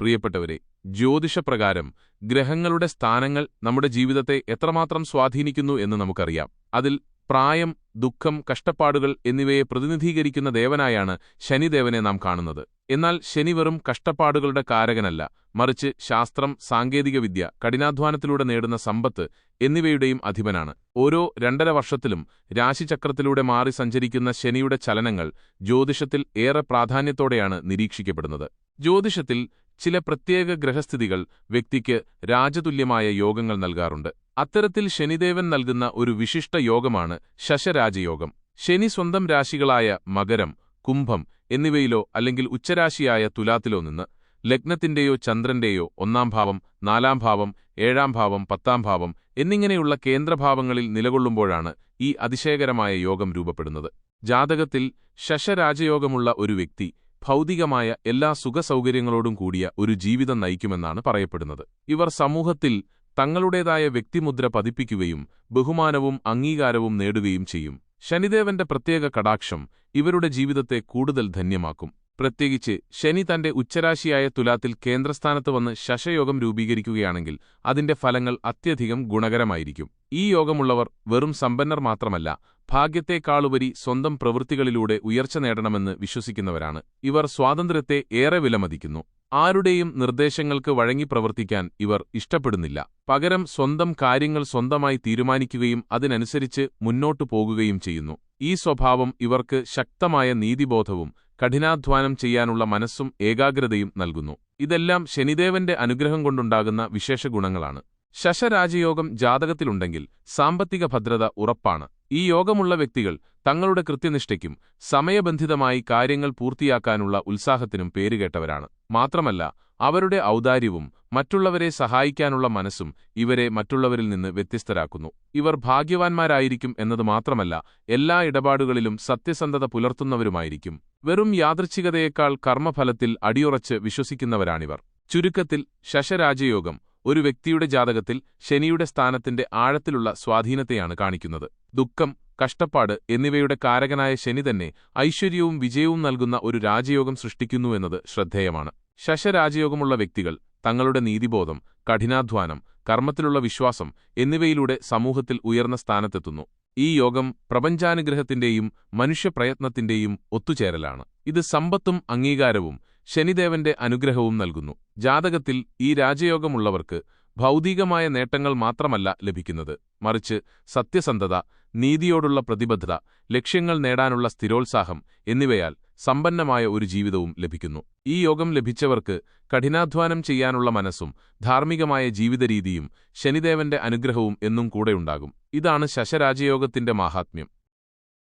പ്രിയപ്പെട്ടവരെ ജ്യോതിഷപ്രകാരം ഗ്രഹങ്ങളുടെ സ്ഥാനങ്ങൾ നമ്മുടെ ജീവിതത്തെ എത്രമാത്രം സ്വാധീനിക്കുന്നു എന്ന് നമുക്കറിയാം. അതിൽ പ്രായം ദുഃഖം കഷ്ടപ്പാടുകൾ എന്നിവയെ പ്രതിനിധീകരിക്കുന്ന ദേവനായാണ് ശനിദേവനെ നാം കാണുന്നത്. എന്നാൽ ശനി വെറും കഷ്ടപ്പാടുകളുടെ കാരകനല്ല. മറിച്ച് ശാസ്ത്രം സാങ്കേതികവിദ്യ കഠിനാധ്വാനത്തിലൂടെ നേടുന്ന സമ്പത്ത് എന്നിവയുടെയും അധിപനാണ്. ഓരോ രണ്ടര വർഷത്തിലും രാശിചക്രത്തിലൂടെ മാറി സഞ്ചരിക്കുന്ന ശനിയുടെ ചലനങ്ങൾ ജ്യോതിഷത്തിൽ ഏറെ പ്രാധാന്യത്തോടെയാണ് നിരീക്ഷിക്കപ്പെടുന്നത്. ജ്യോതിഷത്തിൽ ചില പ്രത്യേക ഗ്രഹസ്ഥിതികൾ വ്യക്തിക്ക് രാജതുല്യമായ യോഗങ്ങൾ നൽകാറുണ്ട്. അത്തരത്തിൽ ശനിദേവൻ നൽകുന്ന ഒരു വിശിഷ്ട യോഗമാണ് ശശരാജയോഗം. ശനി സ്വന്തം രാശികളായ മകരം കുംഭം എന്നിവയിലോ അല്ലെങ്കിൽ ഉച്ചരാശിയായ തുലാത്തിലോ നിന്ന് ലഗ്നത്തിന്റെയോ ചന്ദ്രന്റെയോ ഒന്നാം ഭാവം നാലാം ഭാവം ഏഴാം ഭാവം പത്താം ഭാവം എന്നിങ്ങനെയുള്ള കേന്ദ്രഭാവങ്ങളിൽ നിലകൊള്ളുമ്പോഴാണ് ഈ അതിശയകരമായ യോഗം രൂപപ്പെടുന്നത്. ജാതകത്തിൽ ശശരാജയോഗമുള്ള ഒരു വ്യക്തി ഭൗതികമായ എല്ലാ സുഖസൗകര്യങ്ങളോടും കൂടിയ ഒരു ജീവിതം നയിക്കുമെന്നാണ് പറയപ്പെടുന്നത്. ഇവർ സമൂഹത്തിൽ തങ്ങളുടേതായ വ്യക്തിമുദ്ര പതിപ്പിക്കുകയും ബഹുമാനവും അംഗീകാരവും നേടുകയും ചെയ്യും. ശനിദേവന്റെ പ്രത്യേക കടാക്ഷം ഇവരുടെ ജീവിതത്തെ കൂടുതൽ ധന്യമാക്കും. പ്രത്യേകിച്ച് ശനി തന്റെ ഉച്ചരാശിയായ തുലാത്തിൽ കേന്ദ്രസ്ഥാനത്ത് വന്ന് ശശയോഗം രൂപീകരിക്കുകയാണെങ്കിൽ അതിന്റെ ഫലങ്ങൾ അത്യധികം ഗുണകരമായിരിക്കും. ഈ യോഗമുള്ളവർ വെറും സമ്പന്നർ മാത്രമല്ല ഭാഗ്യത്തെക്കാളുപരി സ്വന്തം പ്രവൃത്തികളിലൂടെ ഉയർച്ച നേടണമെന്ന് വിശ്വസിക്കുന്നവരാണ്. ഇവർ സ്വാതന്ത്ര്യത്തെ ഏറെ വിലമതിക്കുന്നു. ആരുടെയും നിർദ്ദേശങ്ങൾക്ക് വഴങ്ങി പ്രവർത്തിക്കാൻ ഇവർ ഇഷ്ടപ്പെടുന്നില്ല. പകരം സ്വന്തം കാര്യങ്ങൾ സ്വന്തമായി തീരുമാനിക്കുകയും അതിനനുസരിച്ച് മുന്നോട്ടു പോകുകയും ചെയ്യുന്നു. ഈ സ്വഭാവം ഇവർക്ക് ശക്തമായ നീതിബോധവും കഠിനാധ്വാനം ചെയ്യാനുള്ള മനസ്സും ഏകാഗ്രതയും നൽകുന്നു. ഇതെല്ലാം ശനിദേവന്റെ അനുഗ്രഹം കൊണ്ടുണ്ടാകുന്ന വിശേഷ ഗുണങ്ങളാണ്. ശശരാജയോഗം ജാതകത്തിലുണ്ടെങ്കിൽ സാമ്പത്തിക ഭദ്രത ഉറപ്പാണ്. ഈ യോഗമുള്ള വ്യക്തികൾ തങ്ങളുടെ കൃത്യനിഷ്ഠയ്ക്കും സമയബന്ധിതമായി കാര്യങ്ങൾ പൂർത്തിയാക്കാനുള്ള ഉത്സാഹത്തിനും പേരുകേട്ടവരാണ് മാത്രമല്ല അവരുടെ ഔദാര്യവും മറ്റുള്ളവരെ സഹായിക്കാനുള്ള മനസ്സും ഇവരെ മറ്റുള്ളവരിൽ നിന്ന് വ്യത്യസ്തരാക്കുന്നു. ഇവർ ഭാഗ്യവാന്മാരായിരിക്കും എന്നത് മാത്രമല്ല എല്ലാ ഇടപാടുകളിലും സത്യസന്ധത പുലർത്തുന്നവരുമായിരിക്കും. വെറും യാദൃച്ഛികതയേക്കാൾ കർമ്മഫലത്തിൽ അടിയുറച്ച് വിശ്വസിക്കുന്നവരാണിവർ. ചുരുക്കത്തിൽ ശശരാജയോഗം ഒരു വ്യക്തിയുടെ ജാതകത്തിൽ ശനിയുടെ സ്ഥാനത്തിന്റെ ആഴത്തിലുള്ള സ്വാധീനത്തെയാണ് കാണിക്കുന്നത്. ദുഃഖം കഷ്ടപ്പാട് എന്നിവയുടെ കാരകനായ ശനി തന്നെ ഐശ്വര്യവും വിജയവും നൽകുന്ന ഒരു രാജയോഗം സൃഷ്ടിക്കുന്നുവെന്നത് ശ്രദ്ധേയമാണ്. ശശരാജയോഗമുള്ള വ്യക്തികൾ തങ്ങളുടെ നീതിബോധം കഠിനാധ്വാനം കർമ്മത്തിലുള്ള വിശ്വാസം എന്നിവയിലൂടെ സമൂഹത്തിൽ ഉയർന്ന സ്ഥാനത്തെത്തുന്നു. ഈ യോഗം പ്രപഞ്ചാനുഗ്രഹത്തിന്റെയും മനുഷ്യപ്രയത്നത്തിന്റെയും ഒത്തുചേരലാണ്. ഇത് സമ്പത്തും അംഗീകാരവും ശനിദേവന്റെ അനുഗ്രഹവും നൽകുന്നു. ജാതകത്തിൽ ഈ രാജയോഗമുള്ളവർക്ക് ഭൗതികമായ നേട്ടങ്ങൾ മാത്രമല്ല ലഭിക്കുന്നത്. മറിച്ച് സത്യസന്ധത നീതിയോടുള്ള പ്രതിബദ്ധത ലക്ഷ്യങ്ങൾ നേടാനുള്ള സ്ഥിരോത്സാഹം എന്നിവയാൽ സമ്പന്നമായ ഒരു ജീവിതവും ലഭിക്കുന്നു. ഈ യോഗം ലഭിച്ചവർക്ക് കഠിനാധ്വാനം ചെയ്യാനുള്ള മനസ്സും ധാർമ്മികമായ ജീവിതരീതിയും ശനിദേവന്റെ അനുഗ്രഹവും എന്നും കൂടെയുണ്ടാകും ഇതാണ് ശശരാജയോഗത്തിന്റെ മാഹാത്മ്യം.